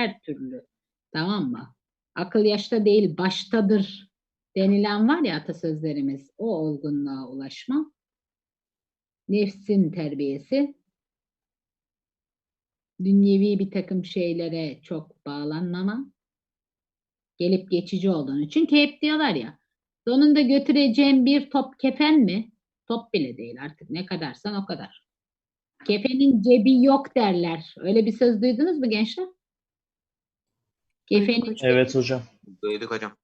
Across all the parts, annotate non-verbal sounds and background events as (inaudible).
her türlü. Tamam mı? Akıl yaşta değil baştadır denilen var ya atasözlerimiz. O olgunluğa ulaşma. Nefsin terbiyesi. Dünyevi bir takım şeylere çok bağlanmama. Gelip geçici olduğunu. Çünkü hep diyorlar ya sonunda götüreceğim bir top kefen mi? Top bile değil artık ne kadarsan o kadar. Kefenin cebi yok derler. Öyle bir söz duydunuz mu gençler? Kefenin Evet hocam. Duyduk hocam.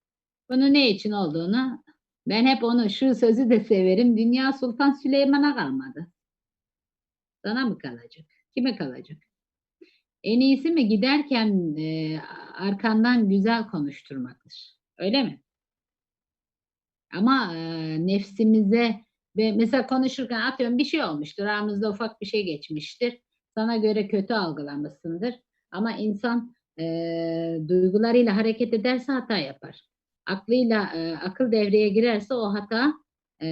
Bunun ne için olduğunu ben hep onu şu sözü de severim. Dünya Sultan Süleyman'a kalmadı. Sana mı kalacak? Kime kalacak? En iyisi mi giderken e, arkandan güzel konuşturmaktır. Öyle mi? Ama e, nefsimize ve mesela konuşurken atıyorum bir şey olmuştur. Aramızda ufak bir şey geçmiştir. Sana göre kötü algılamışsındır. Ama insan e, duygularıyla hareket ederse hata yapar aklıyla e, akıl devreye girerse o hata e,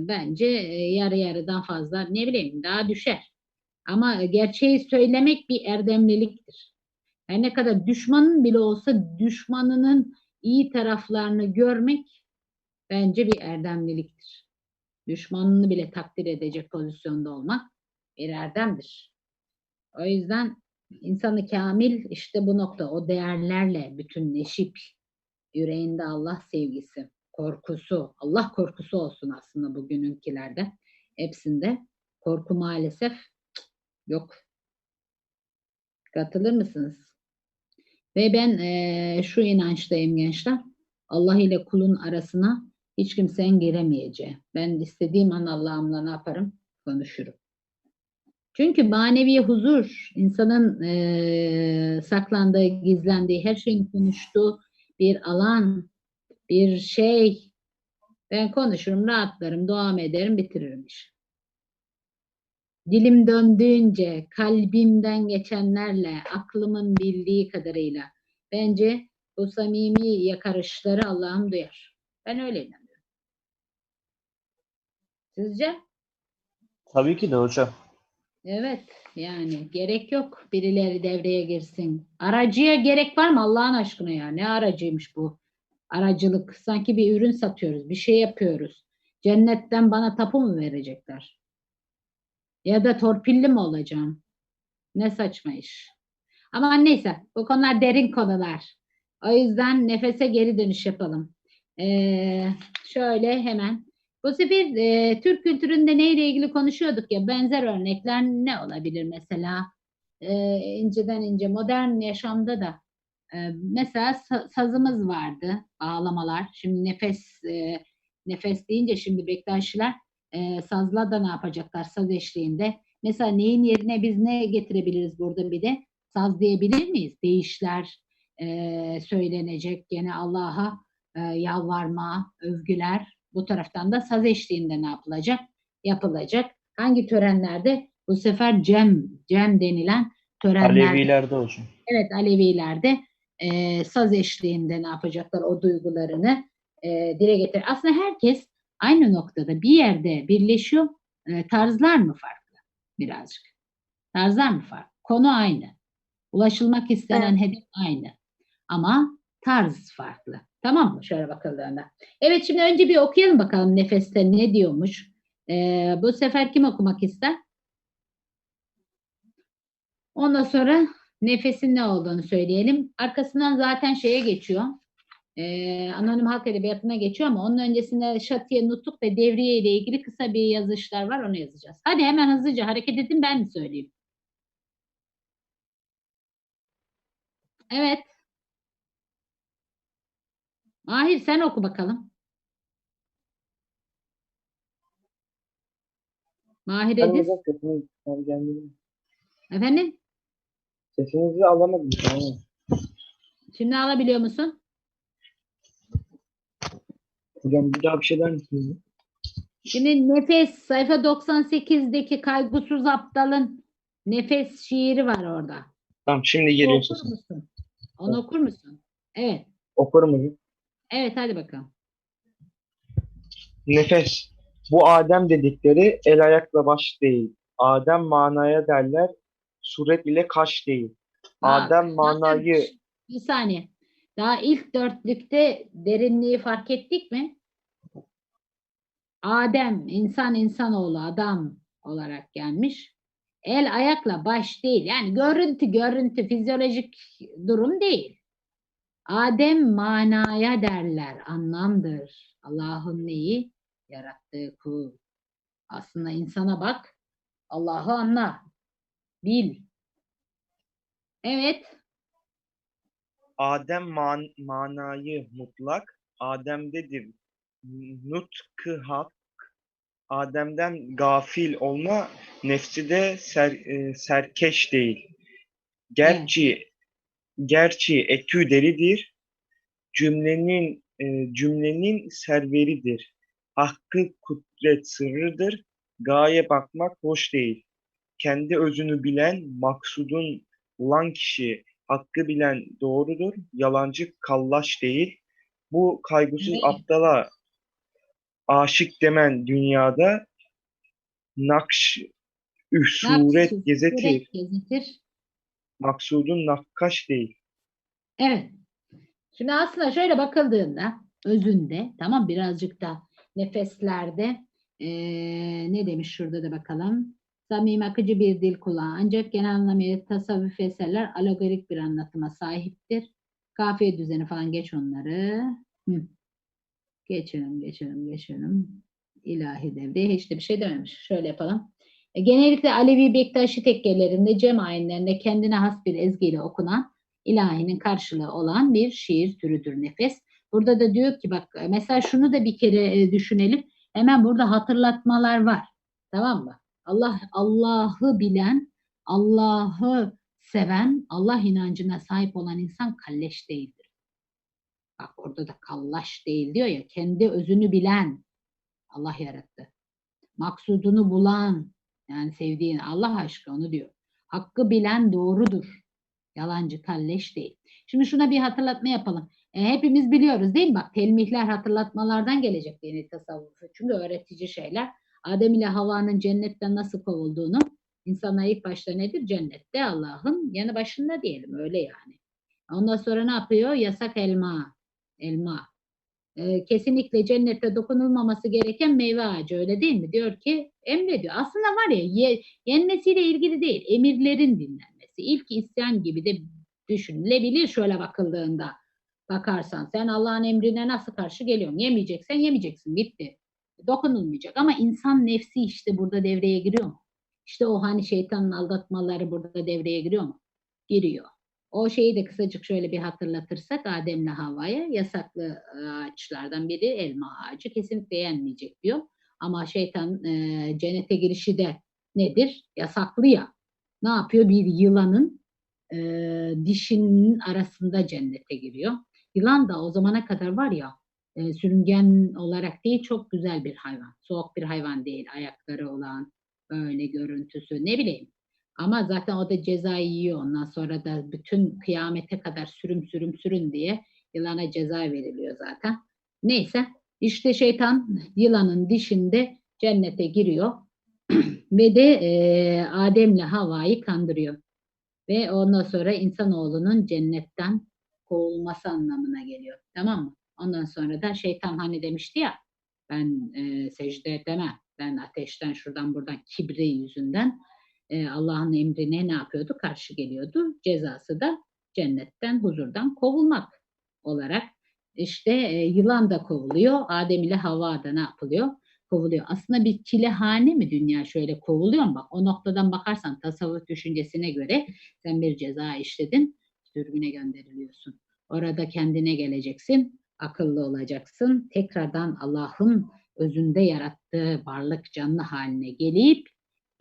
bence e, yarı yarıdan fazla ne bileyim daha düşer. Ama gerçeği söylemek bir erdemliliktir. Her ne kadar düşmanın bile olsa düşmanının iyi taraflarını görmek bence bir erdemliliktir. Düşmanını bile takdir edecek pozisyonda olmak bir erdemdir. O yüzden insanı kamil işte bu nokta o değerlerle bütünleşip yüreğinde Allah sevgisi, korkusu, Allah korkusu olsun aslında bugününkilerde. Hepsinde korku maalesef yok. Katılır mısınız? Ve ben eee, şu inançtayım gençler. Allah ile kulun arasına hiç kimsenin giremeyeceği. Ben istediğim an Allah'ımla ne yaparım? Konuşurum. Çünkü manevi huzur, insanın eee, saklandığı, gizlendiği, her şeyin konuştuğu bir alan, bir şey. Ben konuşurum, rahatlarım, duam ederim, bitiririm işi. Dilim döndüğünce, kalbimden geçenlerle, aklımın bildiği kadarıyla bence bu samimi yakarışları Allah'ım duyar. Ben öyle inanıyorum. Sizce? Tabii ki de hocam. Evet, yani gerek yok birileri devreye girsin. Aracıya gerek var mı Allah'ın aşkına ya? Ne aracıymış bu? Aracılık. Sanki bir ürün satıyoruz, bir şey yapıyoruz. Cennetten bana tapu mu verecekler? Ya da torpilli mi olacağım? Ne saçma iş. Ama neyse, bu konular derin konular. O yüzden nefese geri dönüş yapalım. Ee, şöyle hemen bu sefer e, Türk kültüründe neyle ilgili konuşuyorduk ya benzer örnekler ne olabilir mesela? E, inceden ince modern yaşamda da e, mesela sa- sazımız vardı bağlamalar şimdi nefes e, nefes deyince şimdi Bektaşiler e, sazla da ne yapacaklar saz eşliğinde? Mesela neyin yerine biz ne getirebiliriz burada bir de? Saz diyebilir miyiz? Deyişler e, söylenecek gene Allah'a e, yalvarma övgüler bu taraftan da saz eşliğinde ne yapılacak? Yapılacak. Hangi törenlerde? Bu sefer cem, cem denilen törenlerde. Alevilerde hocam. Evet Alevilerde e, saz eşliğinde ne yapacaklar? O duygularını e, dile getir. Aslında herkes aynı noktada bir yerde birleşiyor. E, tarzlar mı farklı? Birazcık. Tarzlar mı farklı? Konu aynı. Ulaşılmak istenen hedef aynı. Ama tarz farklı. Tamam mı? Şöyle bakıldığında. Evet şimdi önce bir okuyalım bakalım nefeste ne diyormuş. Ee, bu sefer kim okumak ister? Ondan sonra nefesin ne olduğunu söyleyelim. Arkasından zaten şeye geçiyor. Ee, anonim halk edebiyatına geçiyor ama onun öncesinde şatiye, nutuk ve devriye ile ilgili kısa bir yazışlar var onu yazacağız. Hadi hemen hızlıca hareket edin ben mi söyleyeyim? Evet. Mahir sen oku bakalım. Mahir Ediz. Efendim? Sesinizi alamadım. Tamam. Şimdi alabiliyor musun? Hocam bir daha bir şey der misiniz? Şimdi nefes sayfa 98'deki kaygısız aptalın nefes şiiri var orada. Tamam şimdi geliyor Okur sesim. musun? Onu okur musun? Evet. Okurum hocam. Evet hadi bakalım. Nefes. Bu Adem dedikleri el ayakla baş değil. Adem manaya derler. Suret ile kaş değil. Bak, Adem zaten manayı Bir saniye. Daha ilk dörtlükte derinliği fark ettik mi? Adem, insan insanoğlu, adam olarak gelmiş. El ayakla baş değil. Yani görüntü görüntü fizyolojik durum değil. Adem manaya derler, anlamdır. Allah'ın neyi? Yarattığı kul. Aslında insana bak, Allah'ı anla, bil. Evet, Adem man- manayı mutlak, Adem'dedir nutkı hak, Adem'den gafil olma, nefsi de ser, e, serkeş değil. Gerçi gerçi etü deridir, cümlenin e, cümlenin serveridir. Hakkı kudret sırrıdır, gaye bakmak hoş değil. Kendi özünü bilen, maksudun olan kişi hakkı bilen doğrudur, yalancı kallaş değil. Bu kaygısız Evet. aptala aşık demen dünyada nakş üh suret gezetir, gezetir. Maksudun nakkaş değil. Evet. Şimdi aslında şöyle bakıldığında özünde tamam birazcık da nefeslerde eee, ne demiş şurada da bakalım. Samimi akıcı bir dil kullan. Ancak genel anlamıyla tasavvuf eserler alegorik bir anlatıma sahiptir. Kafiye düzeni falan geç onları. Hı. Geçelim, geçelim, geçelim. İlahi devreye hiç de bir şey dememiş. Şöyle yapalım. E, Genellikle Alevi Bektaşi tekkelerinde cem ayinlerinde kendine has bir ezgiyle okunan ilahinin karşılığı olan bir şiir türüdür nefes. Burada da diyor ki bak mesela şunu da bir kere e, düşünelim. Hemen burada hatırlatmalar var. Tamam mı? Allah Allah'ı bilen, Allah'ı seven, Allah inancına sahip olan insan kalleş değildir. Bak orada da kallaş değil diyor ya. Kendi özünü bilen Allah yarattı. Maksudunu bulan yani sevdiğin Allah aşkı onu diyor. Hakkı bilen doğrudur. Yalancı kalleş değil. Şimdi şuna bir hatırlatma yapalım. E, hepimiz biliyoruz değil mi? Bak telmihler hatırlatmalardan gelecek dini tasavvufu. Çünkü öğretici şeyler. Adem ile Havva'nın cennetten nasıl kovulduğunu insanlar ilk başta nedir? Cennette Allah'ın yanı başında diyelim öyle yani. Ondan sonra ne yapıyor? Yasak elma. Elma. E, kesinlikle cennette dokunulmaması gereken meyve ağacı öyle değil mi? Diyor ki emrediyor. Aslında var ya ye, yenmesiyle ilgili değil. Emirlerin dinlenmesi. İlk isyan gibi de düşünülebilir şöyle bakıldığında. Bakarsan sen Allah'ın emrine nasıl karşı geliyorsun? Yemeyeceksen yemeyeceksin. Bitti. Dokunulmayacak. Ama insan nefsi işte burada devreye giriyor mu? İşte o hani şeytanın aldatmaları burada devreye giriyor mu? Giriyor. O şeyi de kısacık şöyle bir hatırlatırsak Adem'le Havva'ya yasaklı e, ağaçlardan biri elma ağacı kesinlikle yenmeyecek diyor. Ama şeytan e, cennete girişi de nedir? Yasaklı ya. Ne yapıyor? Bir yılanın e, dişinin arasında cennete giriyor. Yılan da o zamana kadar var ya e, sürüngen olarak değil çok güzel bir hayvan. Soğuk bir hayvan değil. Ayakları olan öyle görüntüsü ne bileyim. Ama zaten o da cezayı yiyor. Ondan sonra da bütün kıyamete kadar sürüm sürüm sürün diye yılana ceza veriliyor zaten. Neyse işte şeytan yılanın dişinde cennete giriyor (clears throat) ve de e, Adem'le Havva'yı kandırıyor. Ve ondan sonra insanoğlunun cennetten kovulması anlamına geliyor. Tamam mı? Ondan sonra da şeytan hani demişti ya ben e, secde edemem. Ben ateşten şuradan buradan kibri yüzünden e, Allah'ın emrine ne yapıyordu? Karşı geliyordu. Cezası da cennetten, huzurdan kovulmak olarak. İşte e, yılan da kovuluyor. Adem ile Havva da ne yapılıyor? Kovuluyor. Aslında bir çilehane mi dünya şöyle kovuluyor mu? Bak o noktadan bakarsan tasavvuf düşüncesine göre sen bir ceza işledin, sürgüne gönderiliyorsun. Orada kendine geleceksin, akıllı olacaksın. Tekrardan Allah'ın özünde yarattığı varlık canlı haline gelip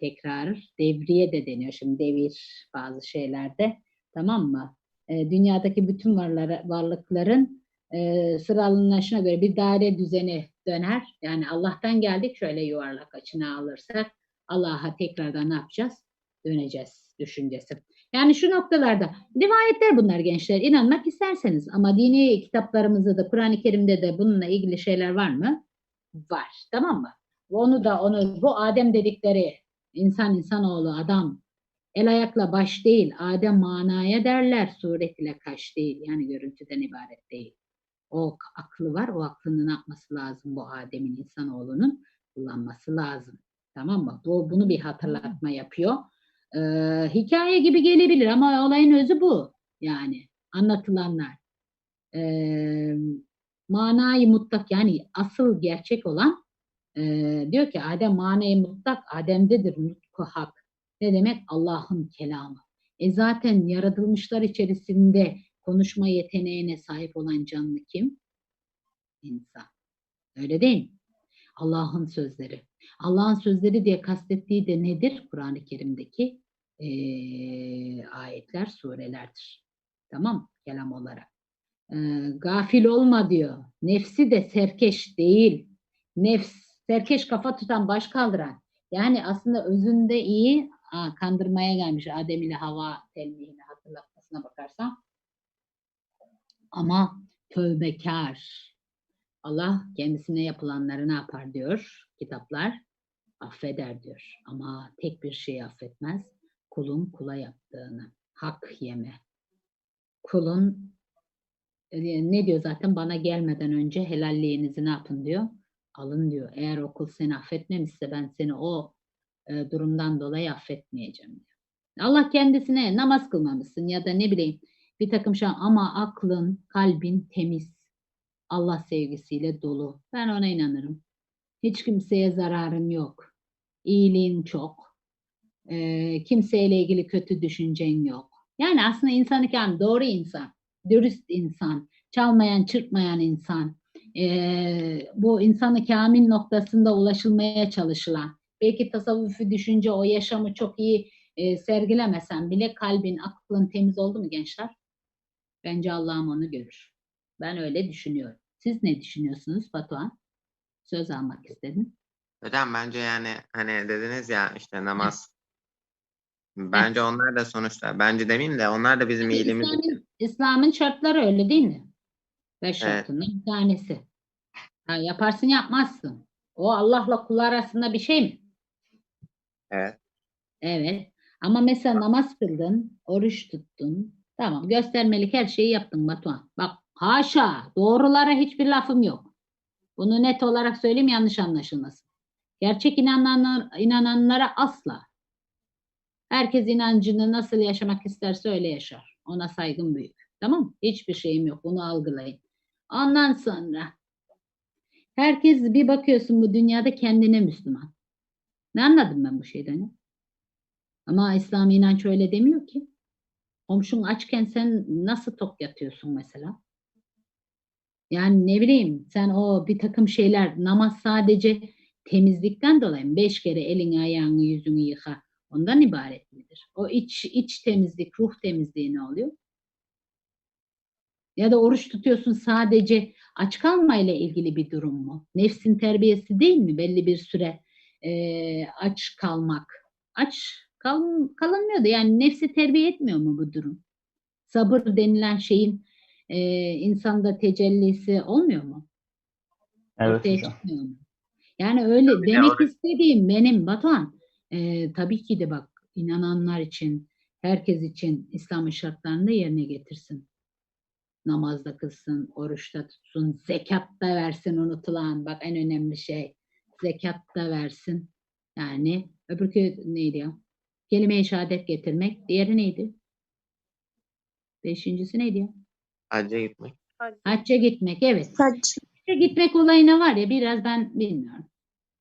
tekrar devriye de deniyor. Şimdi devir bazı şeylerde tamam mı? E, dünyadaki bütün varlara, varlıkların e, sıralanışına göre bir daire düzeni döner. Yani Allah'tan geldik şöyle yuvarlak açına alırsak Allah'a tekrardan ne yapacağız? Döneceğiz düşüncesi. Yani şu noktalarda rivayetler bunlar gençler inanmak isterseniz ama dini kitaplarımızda da Kur'an-ı Kerim'de de bununla ilgili şeyler var mı? Var. Tamam mı? Onu da onu bu Adem dedikleri insan insanoğlu adam El ayakla baş değil, Adem manaya derler, suret ile kaş değil. Yani görüntüden ibaret değil. O aklı var, o aklını ne yapması lazım bu Adem'in, insanoğlunun kullanması lazım. Tamam mı? Bu, bunu bir hatırlatma yapıyor. Ee, hikaye gibi gelebilir ama olayın özü bu. Yani anlatılanlar. Ee, manayı mutlak yani asıl gerçek olan ee, diyor ki Adem manayı mutlak Adem'dedir nutku hak. Ne demek? Allah'ın kelamı. E zaten yaratılmışlar içerisinde konuşma yeteneğine sahip olan canlı kim? İnsan. Öyle değil mi? Allah'ın sözleri. Allah'ın sözleri diye kastettiği de nedir? Kur'an-ı Kerim'deki eee, ayetler, surelerdir. Tamam? Kelam olarak. Ee, gafil olma diyor. Nefsi de serkeş değil. Nefs, serkeş kafa tutan, baş kaldıran. Yani aslında özünde iyi, Aa, kandırmaya gelmiş Adem ile Hava telmihini hatırlatmasına bakarsan. Ama tövbekar. Allah kendisine yapılanları ne yapar diyor kitaplar? Affeder diyor. Ama tek bir şeyi affetmez. Kulun kula yaptığını. Hak yeme. Kulun e, ne diyor zaten bana gelmeden önce helalliğinizi ne yapın diyor. Alın diyor. Eğer o kul seni affetmemişse ben seni o e, durumdan dolayı affetmeyeceğim diyor. Allah kendisine namaz kılmamışsın ya da ne bileyim bir takım şey ama aklın, kalbin temiz. Allah sevgisiyle dolu. Ben ona inanırım. Hiç kimseye zararın yok. İyiliğin çok. E, kimseyle ilgili kötü düşüncen yok. Yani aslında insan kamil, doğru insan, dürüst insan, çalmayan, çırpmayan insan, e, bu insanı kamil noktasında ulaşılmaya çalışılan, belki tasavvufi düşünce o yaşamı çok iyi e, sergilemesen bile kalbin, aklın temiz oldu mu gençler? Bence Allah'ım onu görür. Ben öyle düşünüyorum. Siz ne düşünüyorsunuz Batuhan? Söz almak istedim. Hocam bence yani hani dediniz ya işte namaz. Bence onlar da sonuçta bence demeyeyim de onlar da bizim Tabii iyiliğimiz için. İslam'ın, İslam'ın şartları öyle değil mi? Beş Evet. şartından bir tanesi. Ha, yaparsın yapmazsın. O Allah'la kul arasında bir şey mi? Evet. Evet. Ama mesela namaz kıldın, oruç tuttun. Tamam göstermelik her şeyi yaptın Batuhan. Bak haşa doğrulara hiçbir lafım yok. Bunu net olarak söyleyeyim yanlış anlaşılmasın. Gerçek inananlar, inananlara asla. Herkes inancını nasıl yaşamak isterse öyle yaşar. Ona saygım büyük. Tamam? Hiçbir şeyim yok. Bunu algılayın. Ondan sonra herkes bir bakıyorsun bu dünyada kendine Müslüman. Ne anladım ben bu şeyden? Ama İslam inanç öyle demiyor ki. Komşun açken sen nasıl tok yatıyorsun mesela? Yani ne bileyim sen o bir takım şeyler namaz sadece temizlikten dolayı? Beş kere elini ayağını yüzünü yıka. Ondan ibaret midir? O iç, iç temizlik, ruh temizliği ne oluyor? Ya da oruç tutuyorsun sadece aç kalmayla ilgili bir durum mu? Nefsin terbiyesi değil mi? Belli bir süre eee, aç kalmak. Aç kal, kalınmıyor da yani nefsi terbiye etmiyor mu bu durum? Sabır denilen şeyin eee insanda tecellisi olmuyor mu? Evet hocam. mu? Yani öyle Tabii de demek orada- istediğim benim Batuhan. eee, tabii ki de bak inananlar için, herkes için İslam'ın şartlarını da yerine getirsin. Namazda kılsın, oruçta tutsun, zekat da versin unutulan. Bak en önemli şey zekat da versin. Yani öbürkü neydi ya? Kelime-i şehadet getirmek. Diğeri neydi? Beşincisi neydi ya? Hacca gitmek. Hacca gitmek. Evet. Hacca gitmek olayına var ya biraz ben bilmiyorum.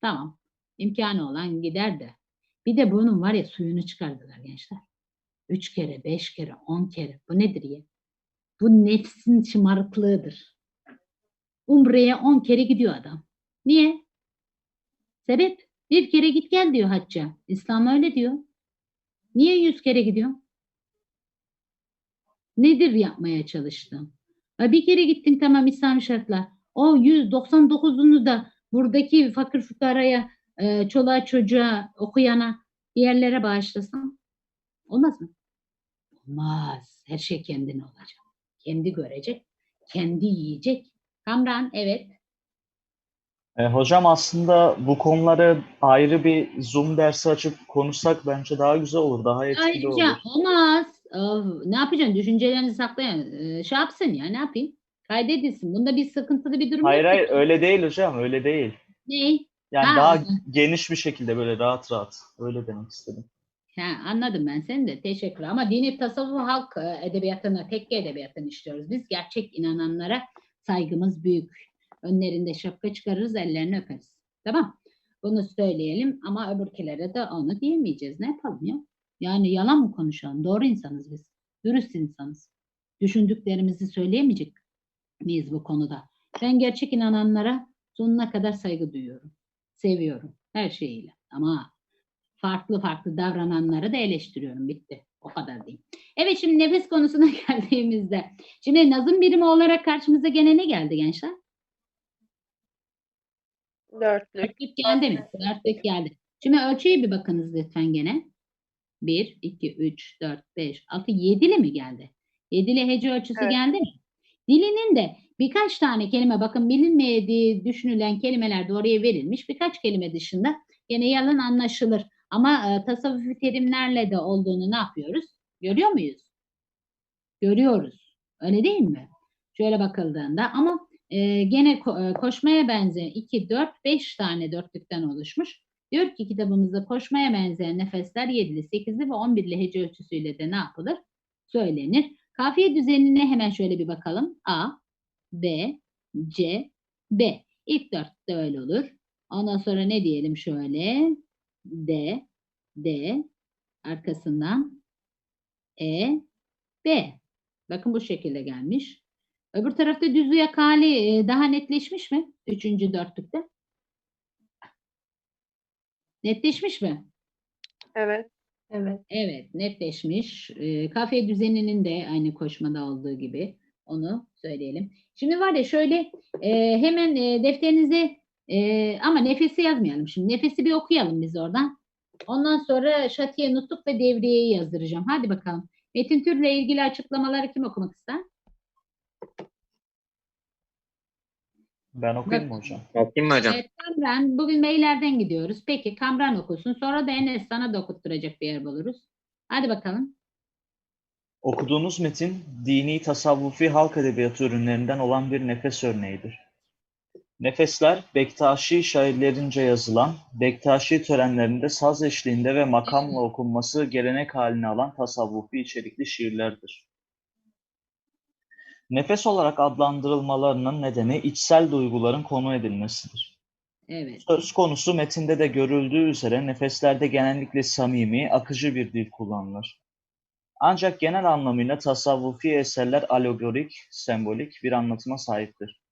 Tamam. İmkanı olan gider de. Bir de bunun var ya suyunu çıkardılar gençler. Üç kere, beş kere, on kere. Bu nedir ya? Bu nefsin şımarıklığıdır. Umre'ye on kere gidiyor adam. Niye? Sebep? Bir kere git gel diyor hacca. İslam öyle diyor. Niye yüz kere gidiyor? Nedir yapmaya çalıştığım? Ha, Bir kere gittin tamam İslam şartlar. O 199'unu da buradaki fakir fukaraya, e, çoluğa çocuğa, okuyana yerlere bağışlasan olmaz mı? Olmaz. Her şey kendine olacak. Kendi görecek, kendi yiyecek. Kamran evet. E, hocam aslında bu konuları ayrı bir Zoom dersi açıp konuşsak bence daha güzel olur, daha etkili Ayrıca olur. olmaz. Of, ne yapacaksın? Düşüncelerini saklayan e, şey yapsın ya ne yapayım? Kaydedilsin. Bunda bir sıkıntılı bir durum Hayır yok. hayır öyle değil hocam, öyle değil. Ne? Yani Ha, daha geniş bir şekilde böyle rahat rahat. Öyle demek istedim. Ha, anladım ben seni de. Teşekkürler. Ama dini tasavvuf halk e, edebiyatını, tekke edebiyatını işliyoruz. Biz gerçek inananlara saygımız büyük. Önlerinde şapka çıkarırız, ellerini öperiz. Tamam. Bunu söyleyelim ama öbürkilere de onu diyemeyeceğiz. Ne yapalım ya? Yani yalan mı konuşalım? Doğru insanız biz. Dürüst insanız. Düşündüklerimizi söyleyemeyecek miyiz bu konuda? Ben gerçek inananlara sonuna kadar saygı duyuyorum. Seviyorum. Her şeyiyle. Ama farklı farklı davrananları da eleştiriyorum. Bitti. O kadar değil. Evet şimdi nefes konusuna (laughs) geldiğimizde. Şimdi nazım birimi olarak karşımıza gene ne geldi gençler? Dörtlük. Dörtlük geldi mi? Dörtlük geldi. Şimdi ölçüye bir bakınız lütfen gene. 1, 2, 3, 4, 5, 6, 7'li mi geldi? 7'li hece ölçüsü Evet. geldi mi? Dilinin de birkaç tane kelime bakın bilinmediği düşünülen kelimeler de oraya verilmiş. Birkaç kelime dışında gene yalan anlaşılır. Ama e, tasavvufi terimlerle de olduğunu ne yapıyoruz? Görüyor muyuz? Görüyoruz. Öyle değil mi? Şöyle bakıldığında ama e, gene ko- e, koşmaya benzeyen 2, 4, 5 tane dörtlükten oluşmuş. Diyor ki kitabımızda koşmaya benzeyen nefesler 7'li, 8'li ve 11'li hece ölçüsüyle de ne yapılır? Söylenir. Kafiye düzenine hemen şöyle bir bakalım. A, B, C, B. İlk dört de öyle olur. Ondan sonra ne diyelim şöyle? D, D, arkasından E, B. Bakın bu şekilde gelmiş. Öbür tarafta düz uyak hali e, daha netleşmiş mi? Üçüncü dörtlükte. Netleşmiş mi? Evet. Evet. Evet, netleşmiş. E, kafiye düzeninin de aynı koşmada olduğu gibi onu söyleyelim. Şimdi var ya şöyle e, hemen e, defterinize e, ama nefesi yazmayalım şimdi. Nefesi bir okuyalım biz oradan. Ondan sonra şatiye, nutuk ve devriyeyi yazdıracağım. Hadi bakalım. Metin türle ilgili açıklamaları kim okumak ister? Ben okuyayım mı hocam? Okuyayım mı hocam? Evet, Kamran, bugün beylerden gidiyoruz. Peki Kamran okusun. Sonra da Enes sana da okutturacak bir yer buluruz. Hadi bakalım. Okuduğunuz metin dini tasavvufi halk edebiyatı ürünlerinden olan bir nefes örneğidir. Nefesler Bektaşi şairlerince yazılan, Bektaşi törenlerinde saz eşliğinde ve makamla okunması gelenek haline alan tasavvufi içerikli şiirlerdir. Nefes olarak adlandırılmalarının nedeni içsel duyguların konu edilmesidir. Evet. Söz konusu metinde de görüldüğü üzere nefeslerde genellikle samimi, akıcı bir dil kullanılır. Ancak genel anlamıyla tasavvufi eserler alegorik, sembolik bir anlatıma sahiptir.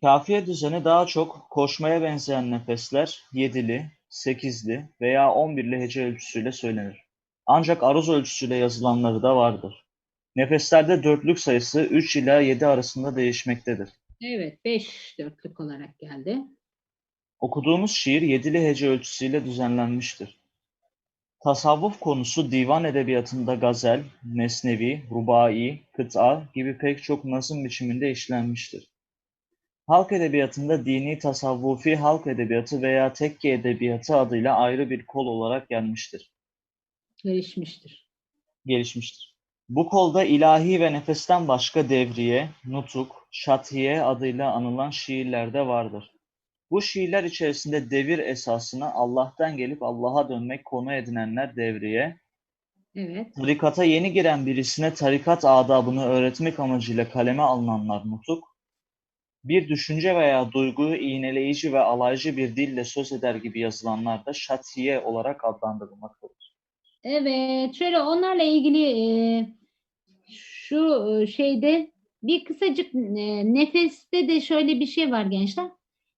Kafiye düzeni daha çok koşmaya benzeyen nefesler yedili, sekizli veya on birli hece ölçüsüyle söylenir. Ancak aruz ölçüsüyle yazılanları da vardır. Nefeslerde dörtlük sayısı 3 ila 7 arasında değişmektedir. Evet. Beş dörtlük olarak geldi. Okuduğumuz şiir yedili hece ölçüsüyle düzenlenmiştir. Tasavvuf konusu divan edebiyatında gazel, mesnevi, rubai, kıta gibi pek çok nazım biçiminde işlenmiştir. Halk edebiyatında dini tasavvufi halk edebiyatı veya tekke edebiyatı adıyla ayrı bir kol olarak gelmiştir, Gelişmiştir. gelişmiştir. Bu kolda ilahi ve nefesten başka devriye, nutuk, şatiye adıyla anılan şiirler de vardır. Bu şiirler içerisinde devir esasına Allah'tan gelip Allah'a dönmek konu edinenler devriye, Evet. tarikata yeni giren birisine tarikat adabını öğretmek amacıyla kaleme alınanlar nutuk, bir düşünce veya duyguyu iğneleyici ve alaycı bir dille söz eder gibi yazılanlar da şatiye olarak adlandırılmaktadır. Evet. Şöyle onlarla ilgili e, şu e, şeyde bir kısacık e, nefeste de şöyle bir şey var gençler.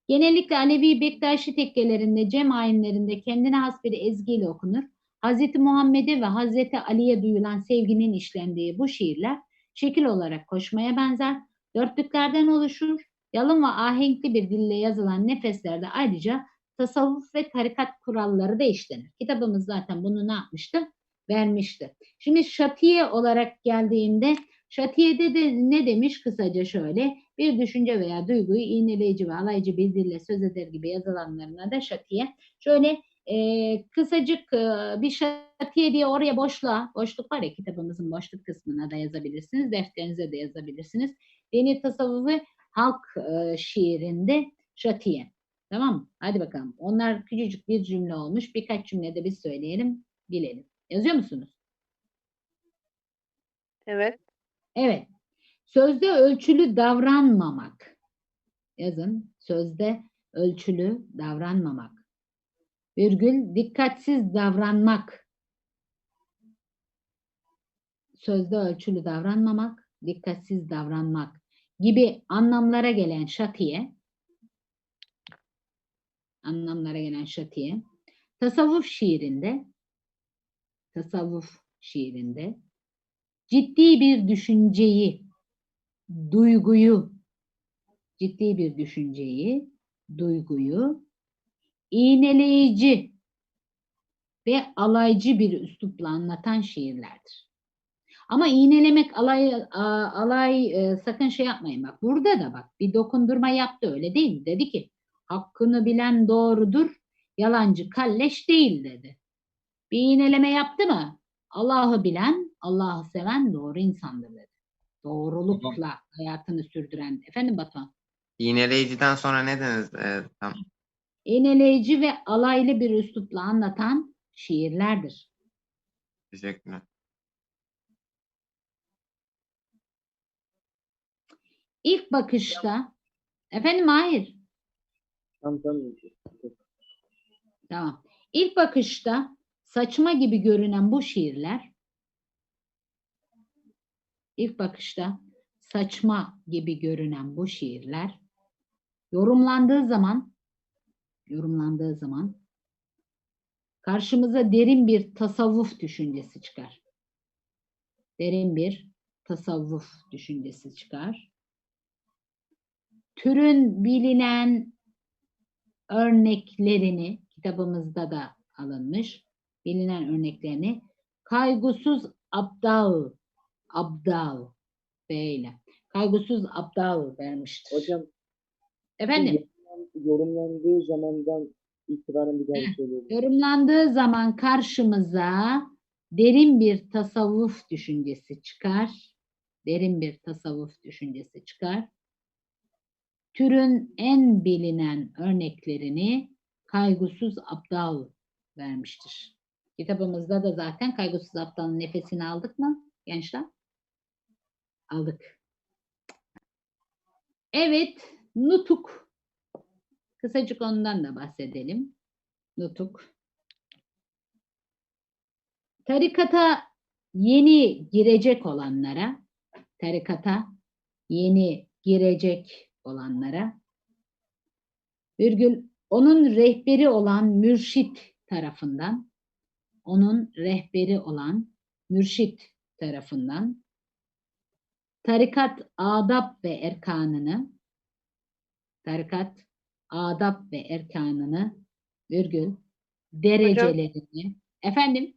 Genellikle Alevi Bektaşi tekkelerinde, cem ayinlerinde kendine has bir ezgiyle okunur. Hazreti Muhammed'e ve Hazreti Ali'ye duyulan sevginin işlendiği bu şiirler şekil olarak koşmaya benzer, dörtlüklerden oluşur. Yalın ve ahenkli bir dille yazılan nefeslerde ayrıca tasavvuf ve tarikat kuralları da işlenir. Kitabımız zaten bunu ne yapmıştı? Vermişti. Şimdi şatiye olarak geldiğinde Şatiye'de de ne demiş kısaca şöyle bir düşünce veya duyguyu iğneleyici ve alaycı bir dille söz eder gibi yazılanlarına da şatiye. Şöyle e, kısacık e, bir şatiye diye oraya boşluğa, boşluk var ya kitabımızın boşluk kısmına da yazabilirsiniz, defterinize de yazabilirsiniz. Dini tasavvufu halk e, şiirinde şatiye. Tamam mı? Hadi bakalım. Onlar küçücük bir cümle olmuş. Birkaç cümlede biz söyleyelim, bilelim. Yazıyor musunuz? Evet. Evet. Sözde ölçülü davranmamak. Yazın. Sözde ölçülü davranmamak. Virgül dikkatsiz davranmak. Sözde ölçülü davranmamak, dikkatsiz davranmak gibi anlamlara gelen şatiye anlamlara gelen şatiye tasavvuf şiirinde tasavvuf şiirinde ciddi bir düşünceyi, duyguyu, ciddi bir düşünceyi, duyguyu, iğneleyici ve alaycı bir üslupla anlatan şiirlerdir. Ama iğnelemek, alay, alay e, sakın şey yapmayın bak. Burada da bak bir dokundurma yaptı öyle değil mi? Dedi ki hakkını bilen doğrudur, yalancı kalleş değil dedi. Bir iğneleme yaptı mı? Allah'ı bilen, Allah'ı seven doğru insandır dedi. Doğrulukla hayatını sürdüren. Efendim Batuhan? İğneleyiciden sonra ne dediniz? Ee, tam. İğneleyici ve alaylı bir üslupla anlatan şiirlerdir. Teşekkürler. İlk bakışta, efendim hayır, Tam tam. tamam. İlk bakışta saçma gibi görünen bu şiirler, ilk bakışta saçma gibi görünen bu şiirler, yorumlandığı zaman, yorumlandığı zaman karşımıza derin bir tasavvuf düşüncesi çıkar. Derin bir tasavvuf düşüncesi çıkar. Türün bilinen örneklerini kitabımızda da alınmış. Bilinen örneklerini kaygısız abdal abdal böyle. Kaygısız abdal vermiştir. Hocam Efendim? yorumlandığı zamandan itibaren bir daha söylüyorum. yorumlandığı zaman karşımıza derin bir tasavvuf düşüncesi çıkar. Derin bir tasavvuf düşüncesi çıkar. Türün en bilinen örneklerini kaygısız aptal vermiştir. Kitabımızda da zaten kaygısız aptalın nefesini aldık mı gençler? Aldık. Evet, nutuk. Kısacık ondan da bahsedelim. Nutuk. Tarikata yeni girecek olanlara, tarikata yeni girecek olanlara, virgül, onun rehberi olan mürşit tarafından, onun rehberi olan mürşit tarafından, tarikat adab ve erkanını, tarikat adab ve erkanını, virgül, derecelerini, efendim,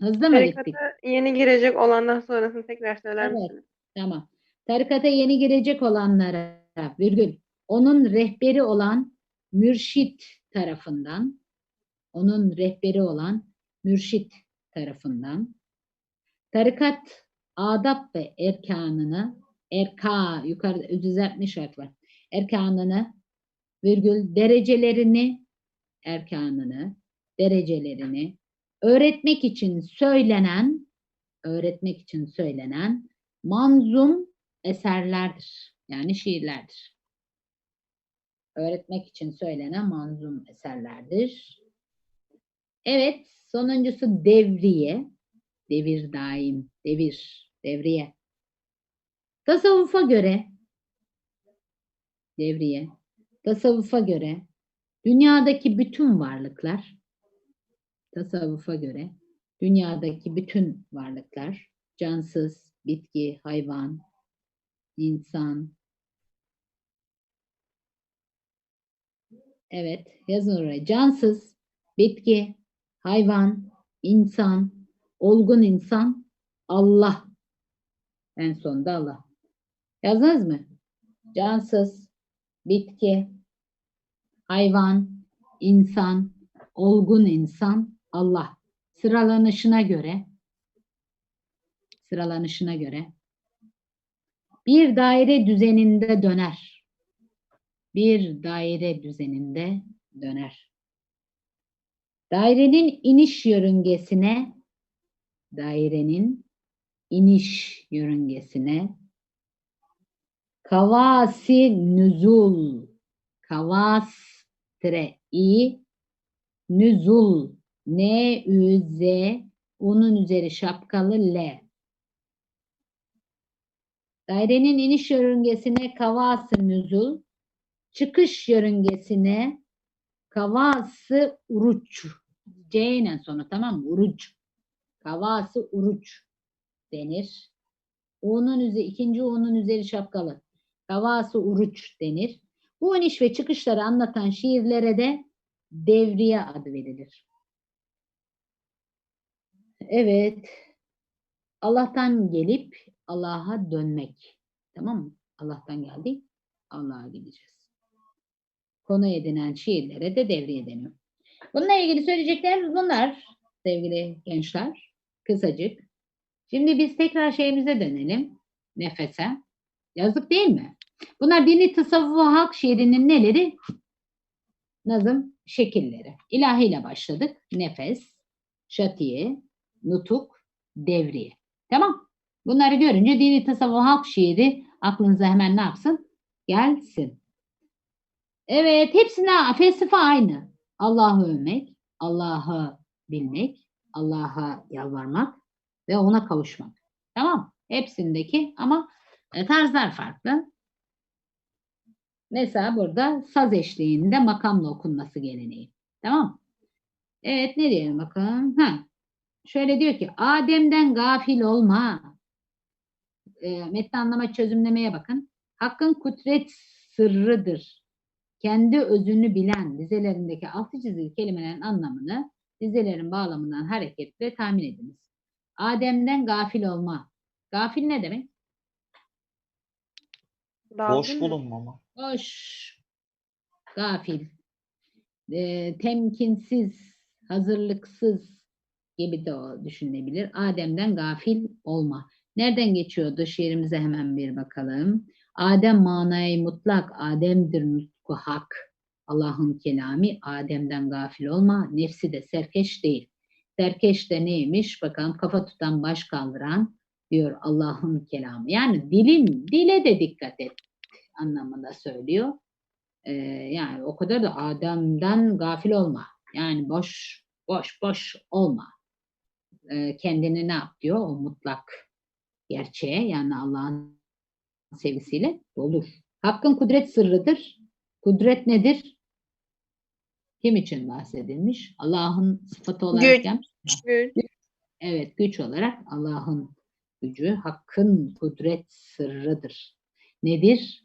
hızlı mı gittik? Tarikata yeni girecek olandan sonrasını tekrar söyler Evet. misiniz? Tamam. Tarikata yeni girecek olanlara virgül onun rehberi olan mürşit tarafından onun rehberi olan mürşit tarafından tarikat adab ve erkanını erka yukarıda düzeltmiş harf var. Erkanını virgül derecelerini erkanını derecelerini öğretmek için söylenen öğretmek için söylenen manzum eserlerdir. Yani şiirlerdir. Öğretmek için söylenen manzum eserlerdir. Evet, sonuncusu devriye. Devir daim, devir, devriye. Tasavvufa göre devriye. Tasavvufa göre dünyadaki bütün varlıklar tasavvufa göre dünyadaki bütün varlıklar cansız, bitki, hayvan, insan. Evet, yazın oraya. Cansız, bitki, hayvan, insan, olgun insan, Allah. En sonunda Allah. Yazdınız mı? Cansız, bitki, hayvan, insan, olgun insan, Allah. Sıralanışına göre sıralanışına göre bir daire düzeninde döner. Bir daire düzeninde döner. Dairenin iniş yörüngesine dairenin iniş yörüngesine kavasi nüzul kavas tire i nüzul n ü z onun üzeri şapkalı l dairenin iniş yörüngesine kavası nüzul çıkış yörüngesine kavası uruç c ile sonu tamam mı uruç kavası uruç denir O'nun üzeri, ikinci O'nun üzeri şapkalı. Kavası uruç denir. Bu iniş ve çıkışları anlatan şiirlere de devriye adı verilir. Evet. Allah'tan gelip Allah'a dönmek. Tamam mı? Allah'tan geldik. Allah'a gideceğiz. Konu edinen şiirlere de devriye deniyor. Bununla ilgili söyleyeceklerimiz bunlar sevgili gençler. Kısacık. Şimdi biz tekrar şeyimize dönelim. Nefese. Yazık değil mi? Bunlar dini tasavvufu halk şiirinin neleri? Nazım şekilleri. İlahiyle başladık. Nefes, şatiye, nutuk, devriye. Tamam. Bunları görünce dini tasavvuf halk şiiri aklınıza hemen ne yapsın? Gelsin. Evet, hepsine felsefe aynı. Allah'ı övmek, Allah'ı bilmek, Allah'a yalvarmak ve ona kavuşmak. Tamam. Hepsindeki ama e, tarzlar farklı. Mesela burada saz eşliğinde makamla okunması geleneği. Tamam. Evet ne diyelim bakalım. Ha. Şöyle diyor ki Adem'den gafil olma. E, metni anlama çözümlemeye bakın. Hakkın kudret sırrıdır. Kendi özünü bilen dizelerindeki altı çizili kelimelerin anlamını dizelerin bağlamından hareketle tahmin ediniz. Adem'den gafil olma. Gafil ne demek? Boş bulunmama. Boş, gafil, e, temkinsiz, hazırlıksız gibi de o düşünülebilir. Adem'den gafil olma. Nereden geçiyordu şiirimize hemen bir bakalım. Adem manayı mutlak, Adem'dir nutku hak. Allah'ın kelami, Adem'den gafil olma, nefsi de serkeş değil. Serkeş de neymiş? Bakalım kafa tutan, baş kaldıran diyor Allah'ın kelamı. Yani dilin, dile de dikkat et anlamında söylüyor. Ee, yani o kadar da Adem'den gafil olma. Yani boş, boş, boş olma. Ee, kendini ne yap diyor? O mutlak gerçeğe yani Allah'ın sevgisiyle dolur. Hakkın kudret sırrıdır. Kudret nedir? Kim için bahsedilmiş? Allah'ın sıfatı olarak Güç. Evet, güç olarak Allah'ın gücü, hakkın kudret sırrıdır. Nedir?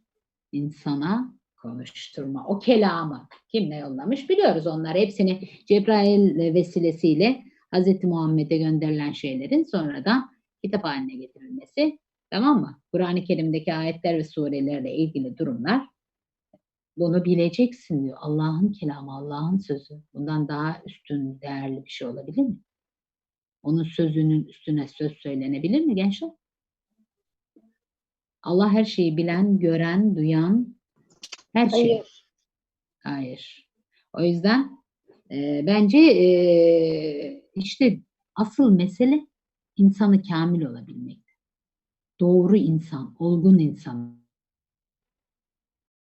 İnsana konuşturma. O kelamı kim ne yollamış biliyoruz onlar. Hepsini Cebrail vesilesiyle Hz. Muhammed'e gönderilen şeylerin sonradan kitap haline getirilmesi. Tamam mı? Kur'an-ı Kerim'deki ayetler ve surelerle ilgili durumlar bunu bileceksin diyor. Allah'ın kelamı, Allah'ın sözü. Bundan daha üstün, değerli bir şey olabilir mi? Onun sözünün üstüne söz söylenebilir mi gençler? Allah her şeyi bilen, gören, duyan, her şey. Hayır. Hayır. O yüzden e, bence e, işte asıl mesele insanı kamil olabilmek. Doğru insan, olgun insan